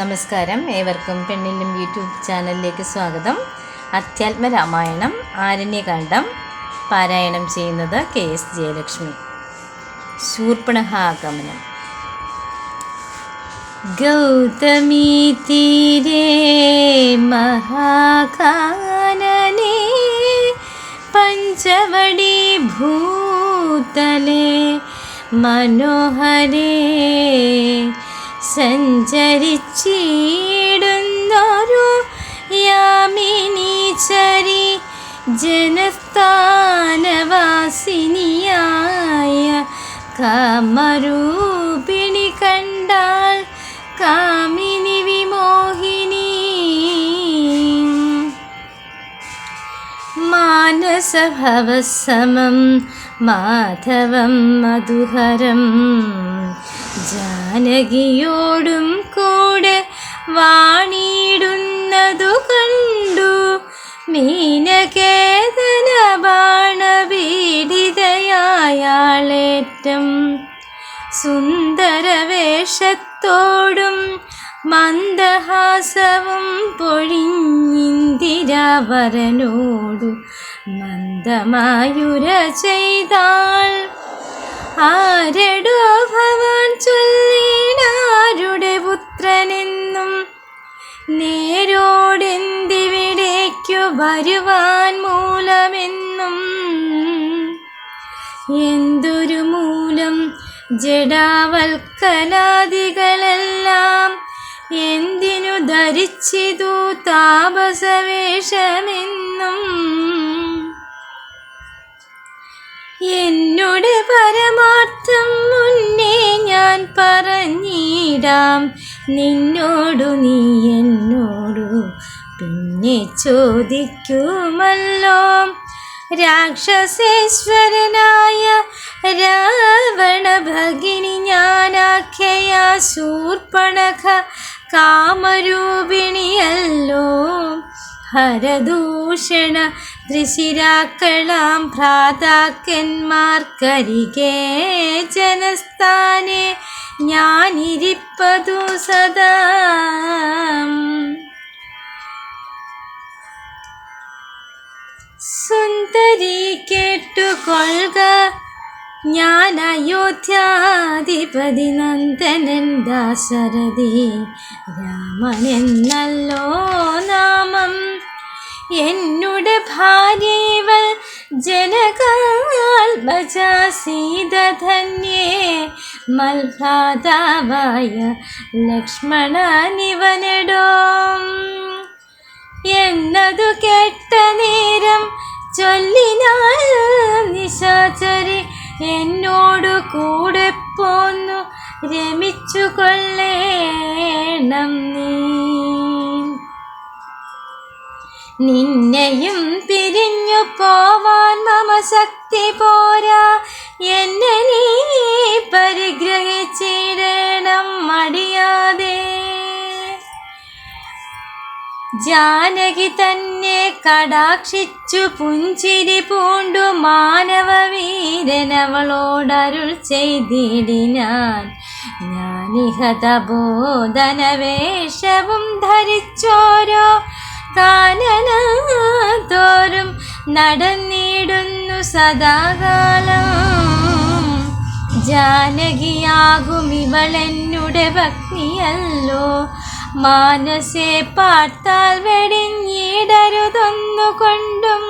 നമസ്കാരം. ഏവർക്കും പെണ്ണിലും യൂട്യൂബ് ചാനലിലേക്ക് സ്വാഗതം. അധ്യാത്മ രാമായണം ആരണ്യകാന്ഡം പാരായണം ചെയ്യുന്നത് കെ എസ് ജയലക്ഷ്മി. ശൂർപ്പണഹാഗമനം. ഗൗതമീ തീരേ മഹാകാനനെ പഞ്ചവടി ഭൂതലേ മനോഹരേ സഞ്ചരിച്ചിടുന്നൊരു യാമിനി ചരി ജനസ്ഥാനവാസിനിയായ കാമരൂപിണി കണ്ടാൽ കാമിനി വിമോഹിനി. മാനസഭവസമം മാധവം മധുഹരം. ജാനകിയോടും കൂടെ വാണിയിടുന്നതു കണ്ടു. മീനകേതന ബാണപീഡിതയായാളേറ്റം. സുന്ദരവേഷത്തോടും മന്ദഹാസവും പൊഴിഞ്ഞിന്ദിരാവരനോടു മന്ദമായുര ചെയ്താൾ. ആരടോ ഭവാൻ ചൊല്ലിനാരുടെ പുത്രനെന്നും നേരോടെന്തിവിടേക്കു വരുവാൻ മൂലമെന്നും എന്തൊരു മൂലം ജഡാവൽക്കലാദികളെല്ലാം എന്തിനു ധരിച്ചിതു താപസവേഷമെന്നും എന്നുടെ പരമാർത്ഥം മുന്നേ ഞാൻ പറഞ്ഞിടാം. നിന്നോടു നീ എന്നോടു പിന്നെ ചോദിക്കുമല്ലോ. രാക്ഷസേശ്വരനായ രാവണ ഭഗിനി ഞാനാഖ്യ ശൂർപ്പണഖ കാമരൂപിണിയല്ലോ. ഹരദൂഷണ ത്രിശിരാക്കളാം ഭ്രാതാക്കന്മാർക്കരികെ ജനസ്ഥാനെ ഞാനിരിപ്പതു സദാ. സുന്ദരി കേട്ടുകൊള്ളുക ഞാൻ അയോധ്യാധിപതി നന്ദനൻ ദാശരഥി രാമനെന്നല്ലോ നാമം. എന്നുടെ ഭാര്യവൾ ജനകാൽമജ സീതധന്യേ മൽഭ്രാതാവായ ലക്ഷ്മണനിവനടോ. എന്നതു കേട്ട നേരം ചൊല്ലിനാൽ നിശാചരി എന്നോടു കൂടെ പോന്നു രമിച്ചു കൊള്ളേണം നീ. നിന്നെയും പിരിഞ്ഞു പോവാൻ മമ ശക്തി പോരാ. എന്നെ നീ പരിഗ്രഹിച്ചിടണം മടിയാതെ. ജാനകി തന്നെ കടാക്ഷിച്ചു പുഞ്ചിരി പൂണ്ടു മാനവവീരനവളോടരുൾ ചെയ്തിടിനാൻ ഞാനിഹത ബോധനവേഷവും ധരിച്ചോരോ. കാനന തോറും നടന്നിടുന്നു സദാകാലം. ജാനകിയാകും ഇവളെന്നുടെ ഭക്തിയല്ലോ. മാനസെ പാർത്താൽ വെടിഞ്ഞിടരുതൊന്നുകൊണ്ടും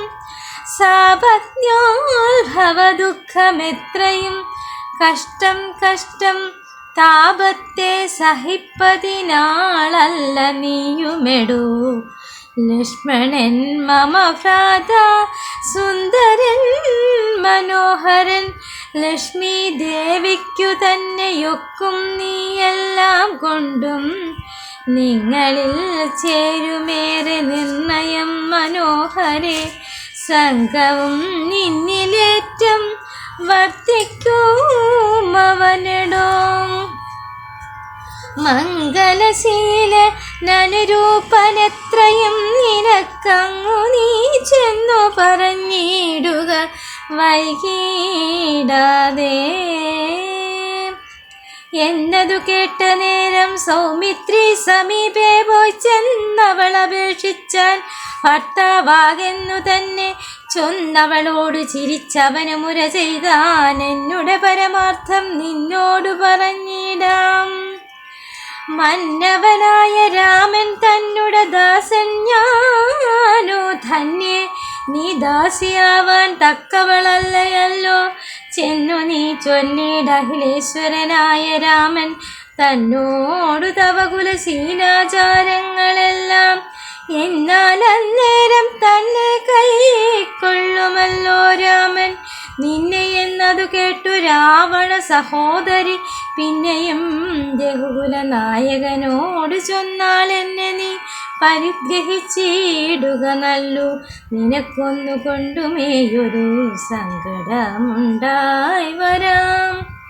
സാപജ്ഞോത്ഭവദുഃഖമെത്രയും കഷ്ടം കഷ്ടം താപത്തെ സഹിപ്പതിനാളല്ല നീയുമെടൂ. ലക്ഷ്മണൻ മമ ഭ്രാത സുന്ദരൻ മനോഹരൻ. ലക്ഷ്മി ദേവിക്കു തന്നെയൊക്കും നീയെല്ലാം കൊണ്ടും. നിങ്ങളിൽ ചേരുമേറെ നിർണയം മനോഹരെ. സംഘവും നിന്നിലേറ്റം വർത്തിക്കും അവനടോ. മംഗലശീല നനുരൂപനെത്രയും നിനക്കങ്ങു നീ ചെന്നു പറഞ്ഞിടുക വൈകിടാതെ. എന്നതു കേട്ട നേരം സൗമിത്രി സമീപേ പോയി ചെന്നവൾ അപേക്ഷിച്ചാൽ ഭർത്താവാകെന്നു തന്നെ ചൊന്നവളോട് ചിരിച്ചവന് മുര ചെയ്താൻ എന്നുടെ പരമാർത്ഥം നിന്നോട് പറഞ്ഞിടാം. മന്നവനായ രാമൻ തന്നുടെ ദാസൻ ഞാനോ? ധന്യേ നീ ദാസിയാവാൻ തക്കവളല്ലയല്ലോ. ചെന്നു നീ ചൊല്ലിട അഖിലേശ്വരനായ രാമൻ തന്നോടു തവകുല സീനാചാരങ്ങളെല്ലാം എന്നാൽ അന്നേരം തന്നെ കൈക്കൊള്ളുമല്ലോ രാമൻ. നിന്നെ എന്നതു കേട്ടു രാവണ സഹോദരി. പിന്നെയും രഘുകുല നായകനോട് ചൊന്നാൽ എന്നെ നീ പരിഗ്രഹിച്ചിടുക നല്ലു. നിനക്കൊന്നുകൊണ്ടുമേയൊരു സങ്കടമുണ്ടായി വരാം.